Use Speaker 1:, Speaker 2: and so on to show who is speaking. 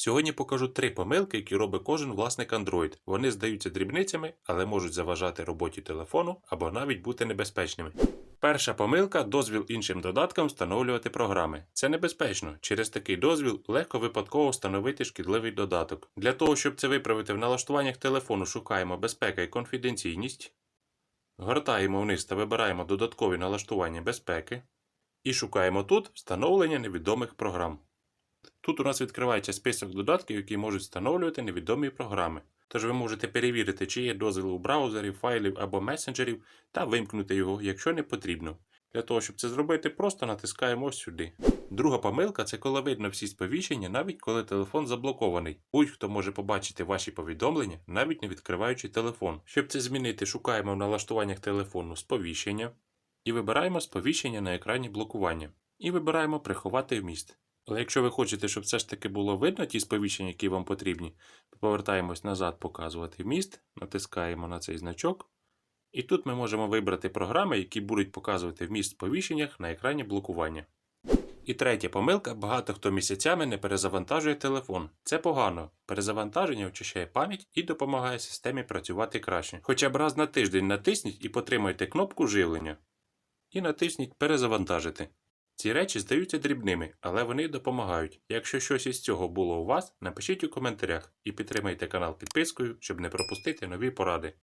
Speaker 1: Сьогодні покажу три помилки, які робить кожен власник Android. Вони здаються дрібницями, але можуть заважати роботі телефону або навіть бути небезпечними. Перша помилка дозвіл іншим додаткам встановлювати програми. Це небезпечно. Через такий дозвіл легко випадково встановити шкідливий додаток. Для того, щоб це виправити в налаштуваннях телефону, шукаємо безпека і конфіденційність. Гортаємо вниз та вибираємо додаткові налаштування безпеки. І шукаємо тут встановлення невідомих програм. Тут у нас відкривається список додатків, які можуть встановлювати невідомі програми. Тож ви можете перевірити, чи є дозвіл у браузері, файлів або месенджерів, та вимкнути його, якщо не потрібно. Для того, щоб це зробити, просто натискаємо сюди. Друга помилка це коли видно всі сповіщення, навіть коли телефон заблокований. Будь-хто може побачити ваші повідомлення, навіть не відкриваючи телефон. Щоб це змінити, шукаємо в налаштуваннях телефону сповіщення і вибираємо сповіщення на екрані блокування. І вибираємо приховати вміст. Але якщо ви хочете, щоб все ж таки було видно ті сповіщення, які вам потрібні, повертаємось назад, показувати вміст, натискаємо на цей значок. І тут ми можемо вибрати програми, які будуть показувати вміст в сповіщеннях на екрані блокування. І третя помилка: багато хто місяцями не перезавантажує телефон. Це погано. Перезавантаження очищає пам'ять і допомагає системі працювати краще. Хоча б раз на тиждень натисніть і потримайте кнопку живлення. І натисніть Перезавантажити. Ці речі здаються дрібними, але вони допомагають. Якщо щось із цього було у вас, напишіть у коментарях і підтримайте канал підпискою, щоб не пропустити нові поради.